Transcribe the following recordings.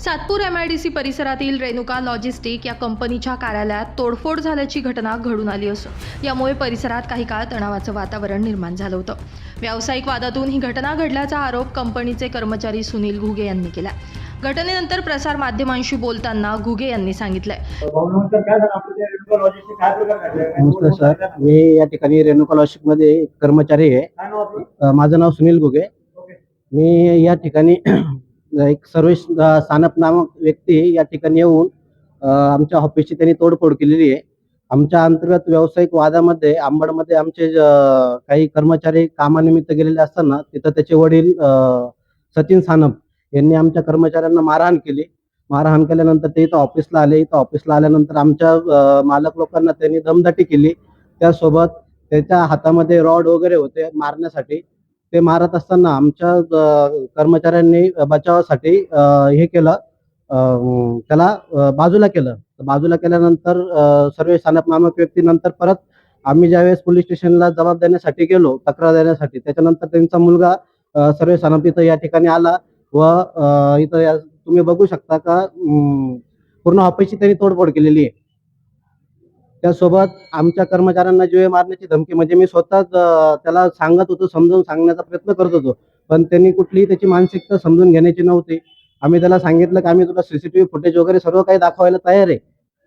Satpur M I D C परिसरातील Renuka logistic या कंपनीच्या कार्यालयात तोडफोड झाल्याची घटना घडून आली असून यामुळे परिसरात काही काळ तणावाचं वातावरण निर्माण झालं होतं. व्यावसायिक वादातून ही घटना घडल्याचा आरोप कंपनीचे कर्मचारी सुनील घुगे यांनी केला घटनेनंतर प्रसार माध्यमांशी बोलताना घुगे यांनी सांगितलंय. नमस्कार सर. मी या ठिकाणी रेणुका लॉजिस्टिकमध्ये एक कर्मचारी आहे. माझं नाव सुनील घुगे. मी या ठिकाणी एक सर्वेश सानप नामक व्यक्ती या ठिकाणी येऊन आमच्या ऑफिसची त्यांनी तोडफोड केलेली आहे. आमच्या अंतर्गत व्यावसायिक वादामध्ये आंबडमध्ये आमचे काही कर्मचारी कामानिमित्त गेलेले असताना तिथं त्याचे वडील सचिन सानप यांनी आमच्या कर्मचाऱ्यांना मारहाण केली. मारहाण केल्यानंतर ते इथं ऑफिसला आले. इथं ऑफिसला आल्यानंतर आमच्या मालक लोकांना त्यांनी दमदाटी केली. त्यासोबत त्याच्या हातामध्ये रॉड वगैरे होते मारण्यासाठी. ते मारत असताना आमच्या कर्मचाऱ्यांनी बचावासाठी हे केलं. अ, त्याला बाजूला केलं. बाजूला केल्यानंतर सर्व सानप नामक व्यक्ती नंतर परत आम्ही ज्यावेळेस पोलीस स्टेशनला जबाब देण्यासाठी गेलो तक्रार देण्यासाठी त्याच्यानंतर त्यांचा मुलगा सर्व सानप इथं या ठिकाणी आला व इथं या- तुम्ही बघू शकता का पूर्ण ऑफिसची त्यांनी तोडफोड केलेली आहे. त्यासोबत आमच्या कर्मचाऱ्यांना जीवे मारण्याची धमकी म्हणजे मी स्वतःच त्याला सांगत होतो समजून सांगण्याचा प्रयत्न करत होतो. पण त्यांनी कुठलीही त्याची मानसिकता समजून घेण्याची नव्हती. आम्ही त्याला सांगितलं की आम्ही तुला सीसीटीव्ही फुटेज वगैरे सर्व काही दाखवायला तयार आहे.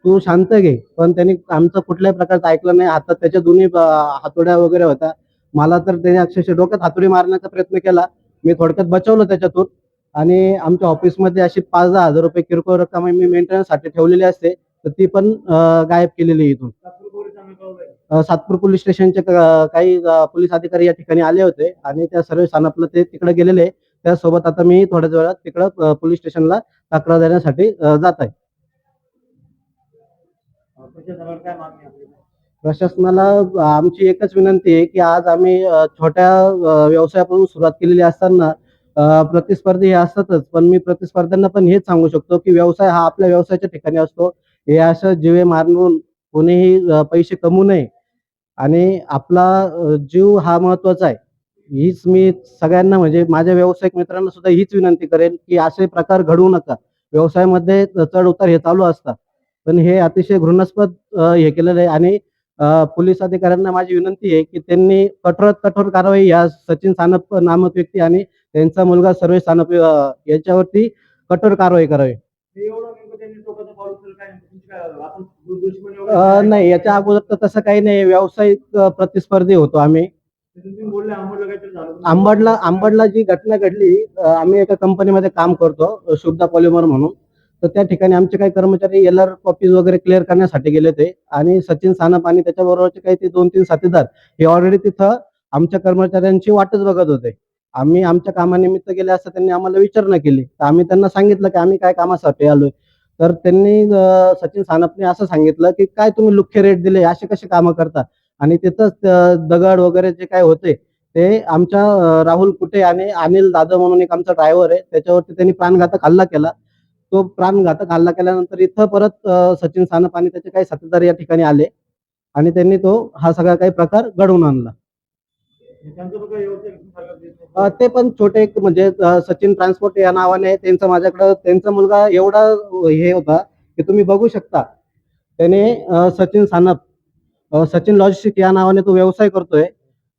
तू शांत घे. पण त्यांनी आमचं कुठल्याही प्रकारचं ऐकलं नाही. हातात त्याच्या दोन्ही हातोड्या वगैरे होत्या. मला तर त्याने अक्षरशः डोक्यात हातोडी मारण्याचा प्रयत्न केला. मी थोडक्यात बचवलं त्याच्यातून. आणि आमच्या ऑफिसमध्ये अशी पाच दहा हजार रुपये किरकोळ रक्कम मी मेंटेनन्ससाठी ठेवलेली असते. तर ती पण गायब केलेली आहे इथून. सातपूर पोलीस स्टेशनचे काही पोलीस अधिकारी या ठिकाणी आले होते आणि त्या सर्व स्थानापलं ते तिकडे गेलेले त्यासोबत आता मी थोड्याच वेळात तिकडं पोलीस स्टेशनला तक्रार देण्यासाठी जात आहे. प्रशासनाला आमची एकच विनंती आहे की आज आम्ही छोट्या व्यवसायापासून सुरुवात केलेली असताना प्रतिस्पर्धी हे असतातच पण मी प्रतिस्पर्ध्यांना पण हेच सांगू शकतो की व्यवसाय हा आपल्या व्यवसायाच्या ठिकाणी असतो. हे असं जीवे मारून कोणीही पैसे कमवू नये. आणि आपला जीव हा महत्त्वाचा आहे. हीच मी सगळ्यांना म्हणजे माझ्या व्यावसायिक मित्रांना सुद्धा हीच विनंती करेन की असे प्रकार घडवू नका. व्यवसायामध्ये चढ उतार हे चालू असतात. पण हे अतिशय घृणास्पद हे केलेलं आहे. आणि पोलीस अधिकाऱ्यांना माझी विनंती आहे की त्यांनी कठोरात कठोर कारवाई या सचिन सानप नामक व्यक्ती आणि त्यांचा मुलगा सर्वेश सानप यांच्यावरती याच्यावरती कठोर कारवाई करावी हे एवढं नेमकं त्यांनी टोकाचं पाऊल उचललं काय तुमची काय आपण दुश्मनी अ, वगैरे नाही याच्या अगोदर तर तसं काही नाही. व्यावसायिक प्रतिस्पर्धी होतो आम्ही. आंबडला आंबडला जी घटना घडली आम्ही एका कंपनीमध्ये काम करतो शुद्धा पॉलिमर म्हणून. तर त्या ठिकाणी आमचे काही कर्मचारी एल आर कॉपीज वगैरे क्लिअर करण्यासाठी गेले ते. आणि सचिन सानप आणि त्याच्याबरोबरचे काही ते दोन तीन साथीदार हे ऑलरेडी तिथं आमच्या कर्मचाऱ्यांची वाटच बघत होते. आम्ही आमच्या कामानिमित्त गेले असता त्यांनी आम्हाला विचारणा केली. तर आम्ही त्यांना सांगितलं की आम्ही काय कामासाठी आलोय. तर त्यांनी सचिन सानपने असं सांगितलं की काय तुम्ही लुख्य रेट दिले असे कसे कामं करता? आणि तिथंच दगड वगैरे जे काय होते ते आमच्या राहुल कुटे आणि अनिल दादा म्हणून एक आमचा ड्रायव्हर आहे त्याच्यावरती त्यांनी प्राणघातक हल्ला केला. तो प्राणघातक हल्ला केल्यानंतर इथं परत सचिन सानप आणि त्याचे काही साथीदार या ठिकाणी आले. आणि त्यांनी तो हा सगळा काही प्रकार घडवून आणला त्यांचं बघा व्यवसाय सरकार देत नाही. अ, ते पण छोटे एक म्हणजे सचिन ट्रान्सपोर्ट या नावाने त्यांचं माझ्याकडं त्यांचा मुलगा एवढा हे होता की तुम्ही बघू शकता. त्याने सचिन सानप सचिन लॉजिस्टिक या नावाने तो व्यवसाय करतोय.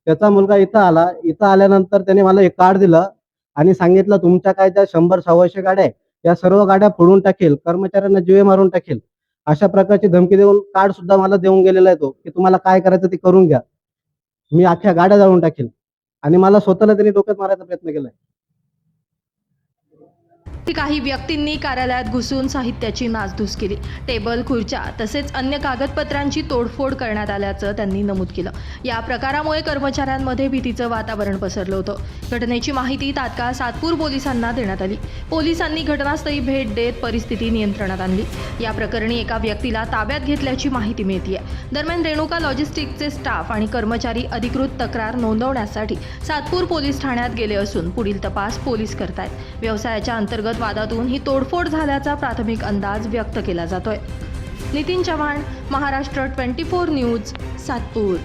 त्याचा मुलगा इथं आला. इथं आल्यानंतर त्याने मला एक कार्ड दिलं आणि सांगितलं तुमच्या काय त्या शंभर सव्वाशे गाड्या या सर्व गाड्या फोडून टाकेल कर्मचाऱ्यांना जीवे मारून टाकेल. अशा प्रकारची धमकी देऊन कार्ड सुद्धा मला देऊन गेलेला आहे तो की तुम्हाला काय करायचं ते करून घ्या. मी अख्ख्या गाड्या जाळून टाकेल आणि मला स्वतःला त्यांनी डोक्यात मारायचा प्रयत्न केलाय. काही व्यक्तींनी कार्यालयात घुसून साहित्याची नासधूस केली. टेबल खुर्च्या तसेच अन्य कागदपत्रांची तोडफोड करण्यात आल्याचं त्यांनी नमूद केलं. या प्रकारामुळे कर्मचाऱ्यांमध्ये भीतीचं वातावरण पसरलं होतं. घटनेची माहिती तात्काळ सातपूर पोलिसांना देण्यात आली. पोलिसांनी घटनास्थळी भेट देत परिस्थिती नियंत्रणात आणली. या प्रकरणी एका व्यक्तीला ताब्यात घेतल्याची माहिती मिळतीये. दरम्यान रेणुका लॉजिस्टिकचे स्टाफ आणि कर्मचारी अधिकृत तक्रार नोंदवण्यासाठी सातपूर पोलीस ठाण्यात गेले असून पुढील तपास पोलीस करतायत. व्यवसायाच्या अंतर्गत वादातून ही तोडफोड झाल्याचा प्राथमिक अंदाज व्यक्त केला जातोय. Nitin Chavan Maharashtra twenty four news Satpur.